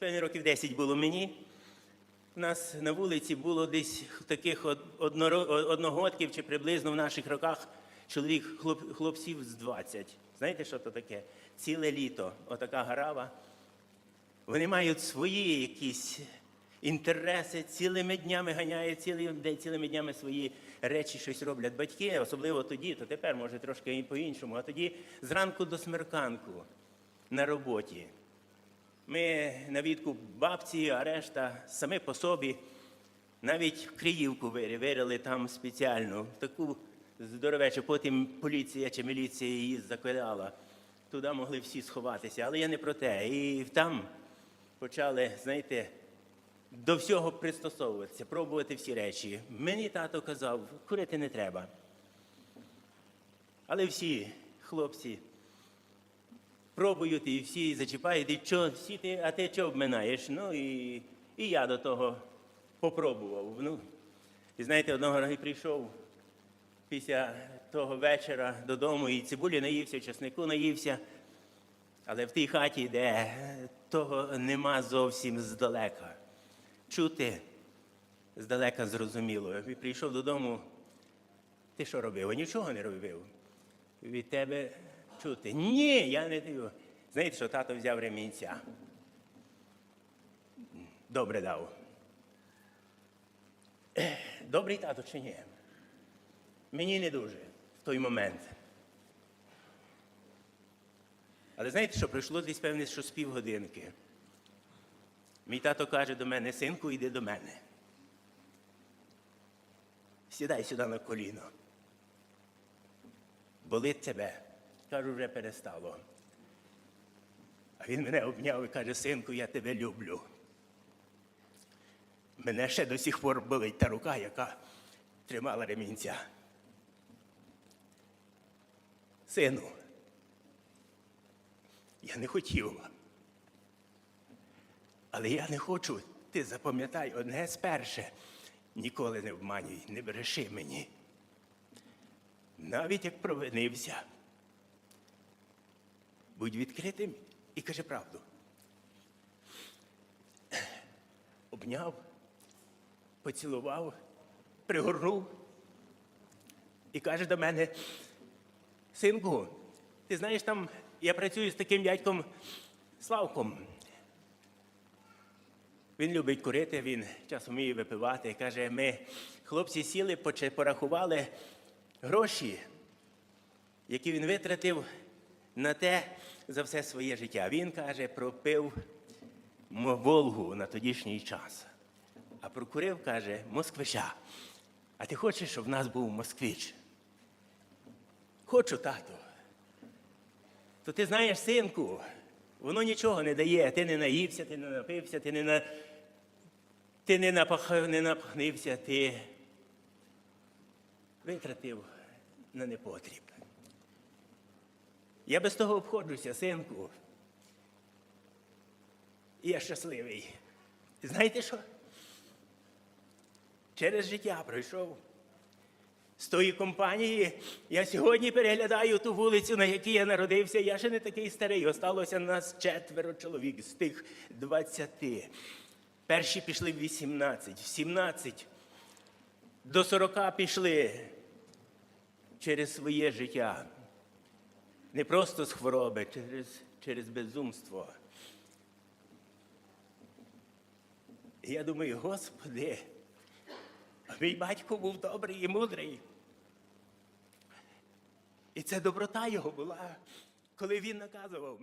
певно, років 10 було мені. У нас на вулиці було десь таких од- одногодків чи приблизно в наших роках чоловік хлоп, хлопців з 20. Знаєте, що це таке? Ціле літо, отака гарава. Вони мають свої якісь інтереси, цілими днями ганяють, день, цілими днями свої речі щось роблять. Батьки, особливо тоді, то тепер може трошки і по-іншому, а тоді зранку до смерканку на роботі. Ми на відкуп бабці, а решта самі по собі. Навіть Криївку вирили там спеціально, таку здоровечу. Потім поліція чи міліція її закидала. Туди могли всі сховатися. Але я не про те. І там почали, знаєте, до всього пристосовуватися, пробувати всі речі. Мені тато казав, курити не треба. Але всі хлопці пробують і всі зачіпають, і що, всі ти, а ти що обминаєш? Ну і, і я до того попробував. Ну, і знаєте, одного разу прийшов після того вечора додому, і цибулі наївся, чеснику наївся. Але в тій хаті, де того нема зовсім здалека. Чути здалека зрозуміло. І прийшов додому, ти що робив? Нічого не робив. Від тебе чути. Ні, я не даю. Знаєте, що тато взяв ремінця. Добре дав. Добрий тато чи ні? Мені не дуже в той момент. Але знаєте, що пройшло десь певне, що з півгодинки. Мій тато каже до мене, синку, йди до мене. Сідай сюди на коліно. Болить тебе. Кажу, вже перестало. А він мене обняв і каже, синку, я тебе люблю. Мене ще до сих пор болить та рука, яка тримала ремінця. Сину, я не хотів. Але я не хочу, ти запам'ятай одне сперше. Ніколи не обманюй, не бреши мені. Навіть як провинився. Будь відкритим і кажи правду. Обняв, поцілував, пригорнув і каже до мене, синку, ти знаєш, там я працюю з таким дядьком Славком. Він любить курити, він часом вміє випивати. Каже, ми, хлопці, сіли, порахували гроші, які він витратив на те за все своє життя. Він каже, пропив Волгу на тодішній час. А прокурив, каже, москвича. А ти хочеш, щоб в нас був москвич? Хочу, тату. То ти знаєш, синку, воно нічого не дає. Ти не наївся, ти не напився, ти не, на... ти не, напах... не напахнився, ти витратив на непотріб. Я без того обходжуся, синку. І я щасливий. Знаєте що? Через життя пройшов. З тої компанії я сьогодні переглядаю ту вулицю, на якій я народився. Я ще не такий старий. Осталося нас четверо чоловік з тих 20. Перші пішли в 18, в 17. До 40 пішли через своє життя. Не просто з хвороби, через, через безумство. І я думаю, Господи, мій батько був добрий і мудрий. І це доброта його була, коли він наказував.